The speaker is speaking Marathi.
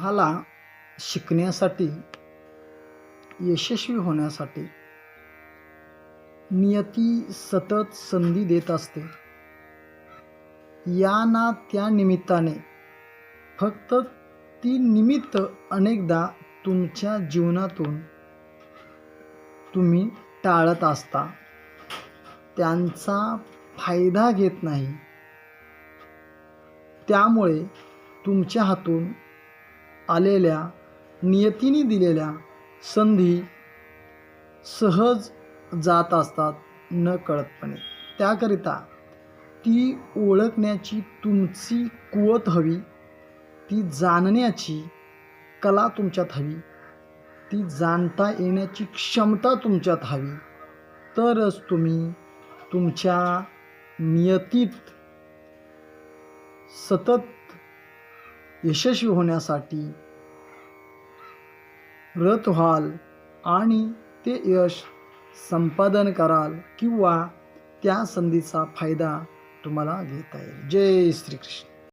तुम्हाला शिकण्यासाठी यशस्वी होण्यासाठी नियती सतत संधी देत असते. या ना त्या निमित्ताने फक्त ती निमित्त अनेकदा तुमच्या जीवनातून तुम्ही टाळत असता. त्यांचा फायदा घेत नाही. त्यामुळे तुमच्या हातून आलेल्या नियतीने दिलेल्या संधी सहज जात असतात न कळतपणे त्याकरिता ती ओळखण्याची तुमची कुवत हवी ती जाणण्याची कला तुमच्यात हवी ती जाणता येण्याची क्षमता तुमच्यात हवी. तरच तुम्ही तुमच्या नियतीत सतत यशस्वी होण्यासाठी रत व्हाल आणि ते यश संपादन कराल किंवा त्या संधीचा फायदा तुम्हाला घेता येईल. जय श्रीकृष्ण.